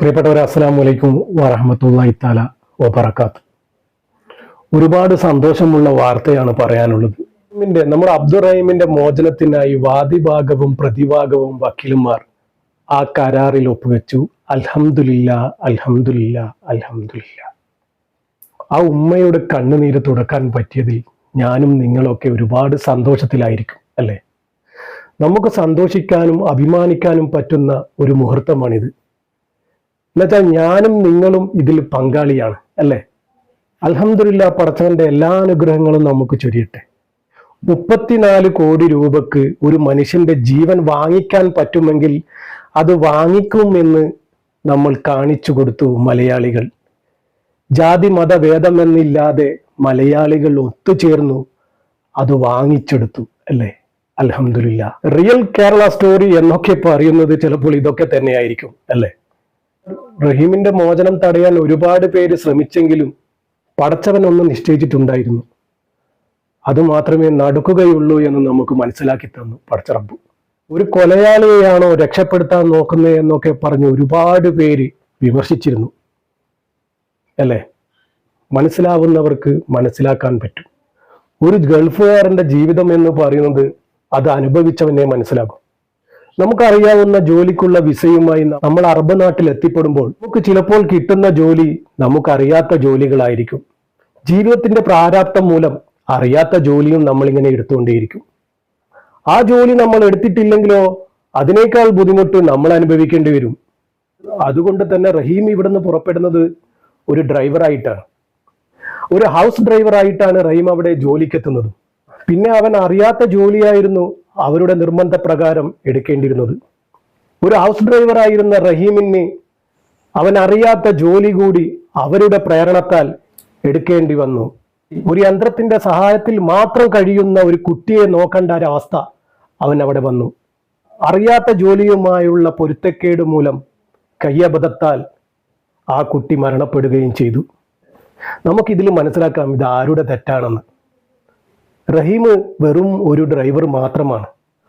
പ്രിയപ്പെട്ടവരെ അസ്സാം വലൈക്കും വറഹമത്തല്ലാഹി താല വബറക്കാത്ത് ഒരുപാട് സന്തോഷമുള്ള വാർത്തയാണ് പറയാനുള്ളത്. നമ്മുടെ അബ്ദുറഹീമിന്റെ മോചനത്തിനായി വാദിഭാഗവും പ്രതിഭാഗവും വക്കീലുമാർ ആ കരാറിൽ ഒപ്പുവെച്ചു. അൽഹമുല്ല അൽഹമുല്ല അൽഹമുല്ല ആ ഉമ്മയുടെ കണ്ണുനീര് തുടക്കാൻ പറ്റിയതിൽ ഞാനും നിങ്ങളൊക്കെ ഒരുപാട് സന്തോഷത്തിലായിരിക്കും അല്ലേ? നമുക്ക് സന്തോഷിക്കാനും അഭിമാനിക്കാനും പറ്റുന്ന ഒരു മുഹൂർത്തമാണിത്. എന്നുവെച്ചാൽ ഞാനും നിങ്ങളും ഇതിൽ പങ്കാളിയാണ് അല്ലേ? അലഹമില്ല പടച്ചവന്റെ എല്ലാ അനുഗ്രഹങ്ങളും നമുക്ക് ചൊരിയട്ടെ. മുപ്പത്തിനാല് കോടി രൂപക്ക് ഒരു മനുഷ്യന്റെ ജീവൻ വാങ്ങിക്കാൻ പറ്റുമെങ്കിൽ അത് വാങ്ങിക്കുമെന്ന് നമ്മൾ കാണിച്ചു കൊടുത്തു മലയാളികൾ. ജാതി മത ഭേദമെന്നില്ലാതെ മലയാളികൾ ഒത്തുചേർന്നു അത് വാങ്ങിച്ചെടുത്തു അല്ലേ? അലഹമില്ല റിയൽ കേരള സ്റ്റോറി എന്നൊക്കെ പറയുന്നത് ചിലപ്പോൾ ഇതൊക്കെ തന്നെയായിരിക്കും അല്ലേ? റഹീമിന്റെ മോചനം തടയാൻ ഒരുപാട് പേര് ശ്രമിച്ചെങ്കിലും പടച്ചവൻ ഒന്ന് നിശ്ചയിച്ചിട്ടുണ്ടായിരുന്നു. അത് മാത്രമേ നടക്കുകയുള്ളൂ എന്ന് നമുക്ക് മനസ്സിലാക്കി തന്നു പടച്ചറബു ഒരു കൊലയാളിയെയാണോ രക്ഷപ്പെടുത്താൻ നോക്കുന്നത് എന്നൊക്കെ പറഞ്ഞ് ഒരുപാട് പേര് വിമർശിച്ചിരുന്നു. അല്ലേ? മനസ്സിലാവുന്നവർക്ക് മനസ്സിലാക്കാൻ പറ്റും. ഒരു ഗൾഫുകാരന്റെ ജീവിതം എന്ന് പറയുന്നത് അത് അനുഭവിച്ചവനെ മനസ്സിലാകും നമുക്കറിയാവുന്ന ജോലിക്കുള്ള വിസയുമായി നമ്മൾ അറബ് നാട്ടിൽ എത്തിപ്പെടുമ്പോൾ നമുക്ക് ചിലപ്പോൾ കിട്ടുന്ന ജോലി നമുക്കറിയാത്ത ജോലികളായിരിക്കും. ജീവിതത്തിന്റെ പ്രാരാപ്തം മൂലം അറിയാത്ത ജോലിയും നമ്മളിങ്ങനെ എടുത്തുകൊണ്ടേയിരിക്കും. ആ ജോലി നമ്മൾ എടുത്തിട്ടില്ലെങ്കിലോ അതിനേക്കാൾ ബുദ്ധിമുട്ട് നമ്മൾ അനുഭവിക്കേണ്ടി വരും. അതുകൊണ്ട് തന്നെ റഹീം ഇവിടുന്ന് പുറപ്പെടുന്നത് ഒരു ഡ്രൈവറായിട്ടാണ് ഒരു ഹൗസ് ഡ്രൈവറായിട്ടാണ് റഹീം അവിടെ ജോലിക്കെത്തുന്നത്. പിന്നെ അവൻ അറിയാത്ത ജോലിയായിരുന്നു അവരുടെ നിർബന്ധ പ്രകാരം എടുക്കേണ്ടിയിരുന്നത്. ഒരു ഹൗസ് ഡ്രൈവറായിരുന്ന റഹീമിന് അവൻ അറിയാത്ത ജോലി കൂടി അവരുടെ പ്രേരണത്താൽ എടുക്കേണ്ടി വന്നു. ഒരു യന്ത്രത്തിന്റെ സഹായത്തിൽ മാത്രം കഴിയുന്ന ഒരു കുട്ടിയെ നോക്കേണ്ട ഒരവസ്ഥ അവൻ അവിടെ വന്നു. അറിയാത്ത ജോലിയുമായുള്ള പൊരുത്തക്കേട് മൂലം കയ്യബദ്ധത്താൽ ആ കുട്ടി മരണപ്പെടുകയും ചെയ്തു. നമുക്കിതിൽ മനസ്സിലാക്കാം ഇത് ആരുടെ തെറ്റാണെന്ന്. റഹീം വെറും ഒരു ഡ്രൈവർ മാത്രമാണ്.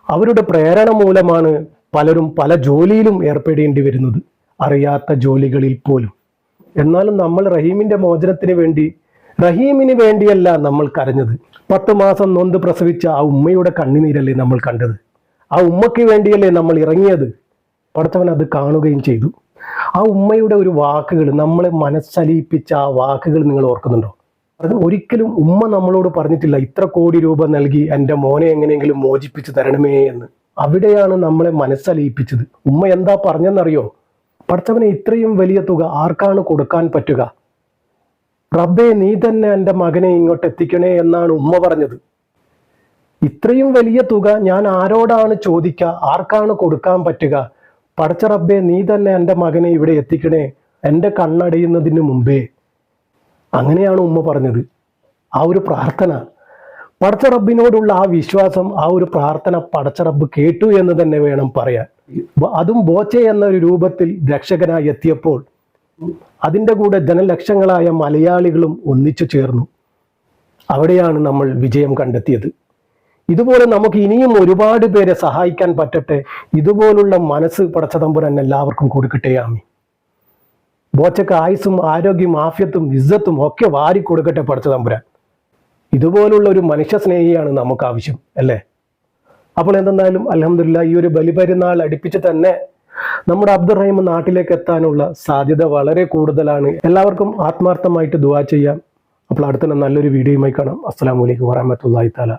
അവരുടെ പ്രേരണ മൂലമാണ് പലരും പല ജോലിയിലും ഏർപ്പെടേണ്ടി വരുന്നത്. അറിയാത്ത ജോലികളിൽ പോലും. എന്നാലും നമ്മൾ റഹീമിന്റെ മോചനത്തിന് വേണ്ടി റഹീമിന് വേണ്ടിയല്ല നമ്മൾ കരഞ്ഞത്. പത്ത് മാസം നൊന്ത് പ്രസവിച്ച ആ ഉമ്മയുടെ കണ്ണുനീരല്ലേ നമ്മൾ കണ്ടത്. ആ ഉമ്മയ്ക്ക് വേണ്ടിയല്ലേ നമ്മൾ ഇറങ്ങിയത്. പടച്ചവൻ അത് കാണുകയും ചെയ്തു. ആ ഉമ്മയുടെ ഒരു വാക്കുകൾ നമ്മളെ മനസ്സലിയിപ്പിച്ച ആ വാക്കുകൾ നിങ്ങൾ ഓർക്കുന്നുണ്ടോ? ഒരിക്കലും ഉമ്മ നമ്മളോട് പറഞ്ഞിട്ടില്ല ഇത്ര കോടി രൂപ നൽകി എന്റെ മോനെ എങ്ങനെയെങ്കിലും മോചിപ്പിച്ച് തരണമേ എന്ന്. അവിടെയാണ് നമ്മളെ മനസ്സലിയിപ്പിച്ചത്. ഉമ്മ എന്താ പറഞ്ഞെന്നറിയോ? പഠിച്ചവനെ ഇത്രയും വലിയ തുക ആർക്കാണ് കൊടുക്കാൻ പറ്റുക? റബ്ബേ നീ തന്നെ എന്റെ മകനെ ഇങ്ങോട്ട് എത്തിക്കണേ എന്നാണ് ഉമ്മ പറഞ്ഞത്. ഇത്രയും വലിയ തുക ഞാൻ ആരോടാണ് ചോദിക്കുക? ആർക്കാണ് കൊടുക്കാൻ പറ്റുക? പഠിച്ച റബ്ബേ നീ തന്നെ എന്റെ മകനെ ഇവിടെ എത്തിക്കണേ എന്റെ കണ്ണടയുന്നതിന് മുമ്പേ. അങ്ങനെയാണ് ഉമ്മ പറഞ്ഞത്. ആ ഒരു പ്രാർത്ഥന. പടച്ച റബ്ബിനോടുള്ള ആ വിശ്വാസം ആ ഒരു പ്രാർത്ഥന പടച്ച റബ്ബ് കേട്ടു എന്ന് തന്നെ വേണം പറയാൻ. അതും ബോച്ചെ എന്ന ഒരു രൂപത്തിൽ രക്ഷകനായി എത്തിയപ്പോൾ അതിന്റെ കൂടെ ജനലക്ഷങ്ങളായ മലയാളികളും ഒന്നിച്ചു ചേർന്നു. അവിടെയാണ് നമ്മൾ വിജയം കണ്ടെത്തിയത്. ഇതുപോലെ നമുക്ക് ഇനിയും ഒരുപാട് പേരെ സഹായിക്കാൻ പറ്റട്ടെ. ഇതുപോലുള്ള മനസ്സ് പടച്ചതമ്പുരൻ എല്ലാവർക്കും കൊടുക്കട്ടെ ആമി ബോച്ചക്ക് ആയുസും ആരോഗ്യം ആഫ്യത്തും ഇസ്സത്തും ഒക്കെ വാരി കൊടുക്കട്ടെ പടച്ചതമ്പുരാൻ ഇതുപോലുള്ള ഒരു മനുഷ്യസ്നേഹിയാണ് നമുക്ക് ആവശ്യം അല്ലേ? അപ്പോൾ എന്തെന്നാലും അലഹമില്ല ഈ ഒരു ബലിപെരുന്നാൾ അടുപ്പിച്ച് തന്നെ നമ്മുടെ അബ്ദുറഹീം നാട്ടിലേക്ക് എത്താനുള്ള സാധ്യത വളരെ കൂടുതലാണ്. എല്ലാവർക്കും ആത്മാർത്ഥമായിട്ട് ദുവാ ചെയ്യാം. അപ്പോൾ അടുത്ത നല്ലൊരു വീഡിയോയുമായി കാണാം. അസ്സാം വലൈക്കും വറഹമത്തല്ലാഹി താല